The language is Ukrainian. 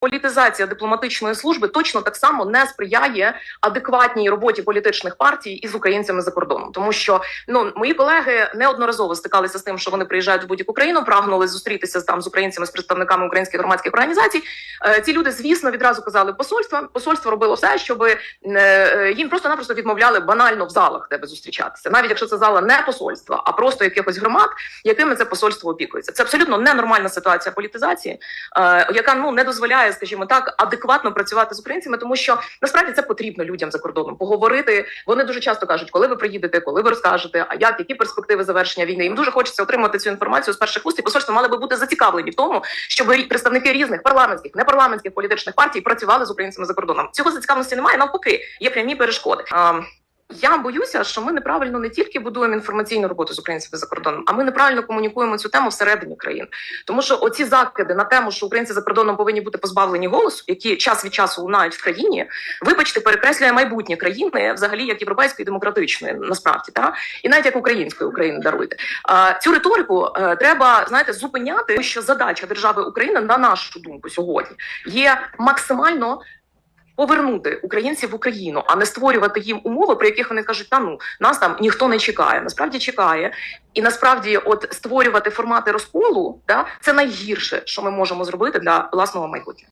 Політизація дипломатичної служби точно так само не сприяє адекватній роботі політичних партій із українцями за кордоном, тому що ну мої колеги неодноразово стикалися з тим, що вони приїжджають в будь-яку країну, прагнули зустрітися там з українцями, з представниками українських громадських організацій. Е, ці люди, звісно, відразу казали посольства. Посольство робило все, щоб їм просто-напросто відмовляли банально в залах, де би зустрічатися, навіть якщо це зала не посольства, а просто якихось громад, якими це посольство опікується. Це абсолютно ненормальна ситуація політизації, е, яка ну не дозволяє, скажімо так, адекватно працювати з українцями, тому що насправді це потрібно людям за кордоном. Поговорити вони дуже часто кажуть, коли ви приїдете, коли ви розкажете, а як які перспективи завершення війни. Їм дуже хочеться отримати цю інформацію з перших уст. І посольства мали би бути зацікавлені в тому, щоб представники різних парламентських, непарламентських політичних партій працювали з українцями за кордоном. Цього зацікавленості немає. Навпаки, є прямі перешкоди. Я боюся, що ми неправильно не тільки будуємо інформаційну роботу з українцями за кордоном, а ми неправильно комунікуємо цю тему всередині країн. Тому що оці закиди на тему, що українці за кордоном повинні бути позбавлені голосу, які час від часу лунають в країні, вибачте, перекреслює майбутнє країни, взагалі як європейської демократичної, насправді та і навіть як української України даруйте. Цю риторику е, треба знаєте зупиняти, що задача держави України, на нашу думку, сьогодні є максимально повернути українців в Україну, а не створювати їм умови, при яких вони кажуть, та ну нас там ніхто не чекає. Насправді чекає, і насправді, от створювати формати розколу, да це найгірше, що ми можемо зробити для власного майбутнього.